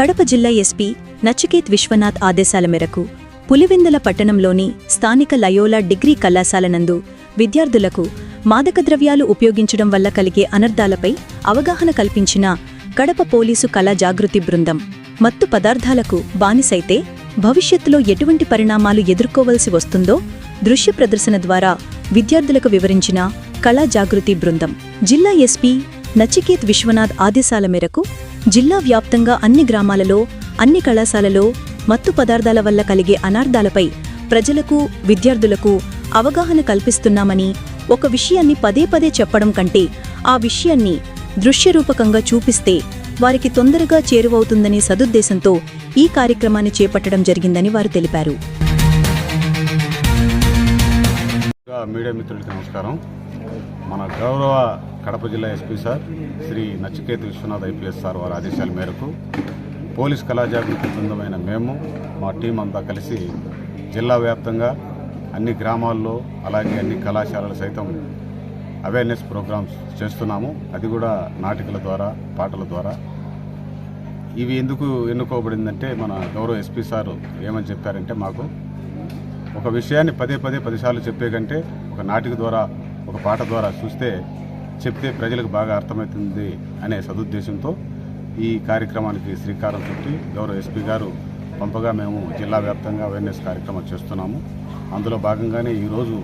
కడప జిల్లా ఎస్పీ నచికేత్ విశ్వనాథ్ ఆదేశాల మేరకు పులివెందుల పట్టణంలోని స్థానిక లయోలా డిగ్రీ కళాశాల నందు విద్యార్థులకు మాదక ద్రవ్యాలు ఉపయోగించడం వల్ల కలిగే అనర్థాలపై అవగాహన కల్పించిన కడప పోలీసు కళా జాగృతి బృందం. మత్తు పదార్థాలకు బానిసైతే భవిష్యత్తులో ఎటువంటి పరిణామాలు ఎదుర్కోవలసి వస్తుందో దృశ్య ప్రదర్శన ద్వారా విద్యార్థులకు వివరించిన కళా జాగృతి బృందం. జిల్లా ఎస్పీ నచికేత్ విశ్వనాథ్ ఆదేశాల మేరకు జిల్లా వ్యాప్తంగా అన్ని గ్రామాలలో అన్ని కళాశాలలో మత్తు పదార్థాల వల్ల కలిగే అనార్థాలపై ప్రజలకు విద్యార్థులకు అవగాహన కల్పిస్తున్నామని ఒక విషయాన్ని పదే పదే చెప్పడం కంటే ఆ విషయాన్ని దృశ్యరూపకంగా చూపిస్తే వారికి తొందరగా చేరువవుతుందనే సదుద్దేశంతో ఈ కార్యక్రమాన్ని చేపట్టడం జరిగిందని వారు తెలిపారు. మీడియా మిత్రులకి నమస్కారం. మన గౌరవ కడప జిల్లా SP sir Shri Nachiket Vishwanath IPS sir వారి ఆదేశాల మేరకు పోలీస్ కళాజాగృతి బృందమైన మేము మా టీం అంతా కలిసి జిల్లా వ్యాప్తంగా అన్ని గ్రామాల్లో అలాగే అన్ని కళాశాలలు సైతం అవేర్నెస్ ప్రోగ్రామ్స్ చేస్తున్నాము. అది కూడా నాటికల ద్వారా పాటల ద్వారా. ఇవి ఎందుకు ఎన్నుకోబడిందంటే మన గౌరవ ఎస్పీ సారు ఏమని చెప్పారంటే మాకు ఒక విషయాన్ని పదే పదే పదిసార్లు చెప్పే కంటే ఒక నాటిక ద్వారా ఒక పాట ద్వారా చూస్తే చెప్తే ప్రజలకు బాగా అర్థమవుతుంది అనే సదుద్దేశంతో ఈ కార్యక్రమానికి శ్రీకారం చుట్టి గౌరవ ఎస్పీ గారు పంపగా మేము జిల్లా వ్యాప్తంగా అవేర్నెస్ కార్యక్రమం చేస్తున్నాము. అందులో భాగంగానే ఈరోజు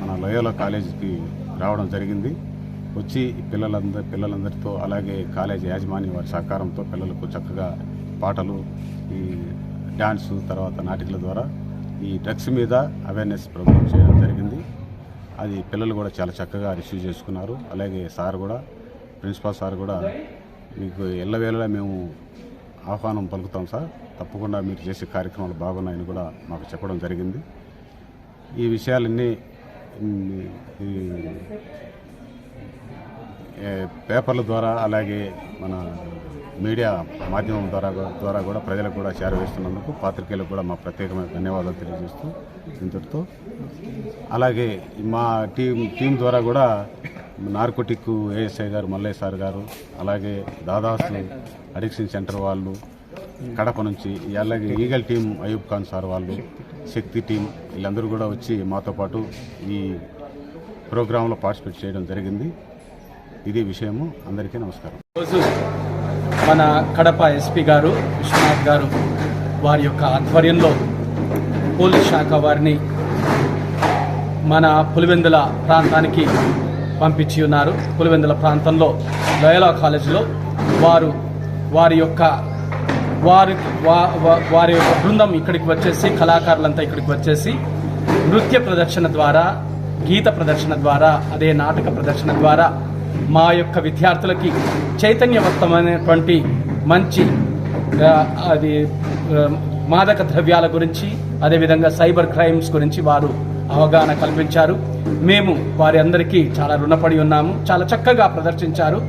మన లయోలా కాలేజీకి రావడం జరిగింది. వచ్చి పిల్లలందరి పిల్లలందరితో అలాగే కాలేజీ యాజమాన్యం వారి సహకారంతో పిల్లలకు చక్కగా పాటలు ఈ డ్యాన్సు తర్వాత నాటికల ద్వారా ఈ డ్రగ్స్ మీద అవేర్నెస్ ప్రోగ్రామ్ చేయడం జరిగింది. అది పిల్లలు కూడా చాలా చక్కగా రిసీవ్ చేసుకున్నారు. అలాగే సార్ కూడా ప్రిన్సిపాల్ సార్ కూడా మీకు ఎల్లవేళలా మేము ఆహ్వానం పలుకుతాం సార్. తప్పకుండా మీరు చేసే కార్యక్రమాలు బాగున్నాయని కూడా మాకు చెప్పడం జరిగింది. ఈ విషయాలన్నీ ఈ పేపర్ల ద్వారా అలాగే మన మీడియా మాధ్యమం ద్వారా ద్వారా కూడా ప్రజలకు కూడా చేరవేస్తున్నందుకు పాత్రికేయులకు కూడా మా ప్రత్యేకమైన ధన్యవాదాలు తెలియజేస్తూ ఇంతటితో. అలాగే మా టీం టీం ద్వారా కూడా నార్కోటిక్ ఏఎస్ఐ గారు మల్లయ్య సార్ గారు అలాగే దాదాసు అడిక్షన్ సెంటర్ వాళ్ళు కడప నుంచి అలాగే eagle team Ayub Khan sir వాళ్ళు శక్తి టీం వీళ్ళందరూ కూడా వచ్చి మాతో పాటు ఈ ప్రోగ్రాంలో పార్టిసిపేట్ చేయడం జరిగింది. ఇది విషయము. అందరికీ నమస్కారం. మన కడప ఎస్పీ గారు విశ్వనాథ్ గారు వారి యొక్క ఆధ్వర్యంలో పోలీస్ శాఖ వారిని మన పులివెందుల ప్రాంతానికి పంపించి ఉన్నారు. పులివెందుల ప్రాంతంలో లయలా కాలేజీలో వారు వారి యొక్క వారి వారి యొక్క బృందం ఇక్కడికి వచ్చేసి కళాకారులంతా ఇక్కడికి వచ్చేసి నృత్య ప్రదర్శన ద్వారా గీత ప్రదర్శన ద్వారా అదే నాటక ప్రదర్శన ద్వారా మా యొక్క విద్యార్థులకి చైతన్యవంతమైనటువంటి మంచి అది మాదక ద్రవ్యాల గురించి అదేవిధంగా సైబర్ క్రైమ్స్ గురించి వారు అవగాహన కల్పించారు. మేము వారి అందరికీ చాలా రుణపడి ఉన్నాము చాలా చక్కగా ప్రదర్శించారు.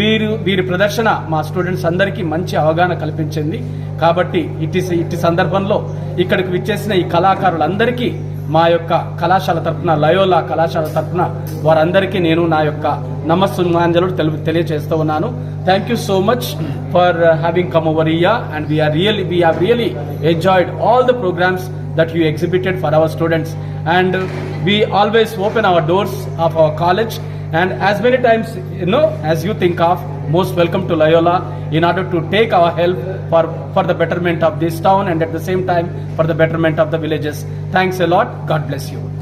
వీరు వీరి ప్రదర్శన మా స్టూడెంట్స్ అందరికీ మంచి అవగాహన కల్పించింది. కాబట్టి ఇట్టి ఇట్టి సందర్భంలో ఇక్కడికి విచ్చేసిన ఈ కళాకారులందరికీ మా యొక్క కళాశాల తరపున లయోలా కళాశాల తరపున వారందరికీ నేను నా యొక్క నమస్సుమాంజలు తెలు తెలియజేస్తూ ఉన్నాను. Thank you so much for having come over here and we are really we have really enjoyed all the programmes that you exhibited for our students and we always open our doors of our college and as many times you know as you think of most welcome to loyola in order to take our help for for the betterment of this town and at the same time for the betterment of the villages. Thanks a lot. God bless you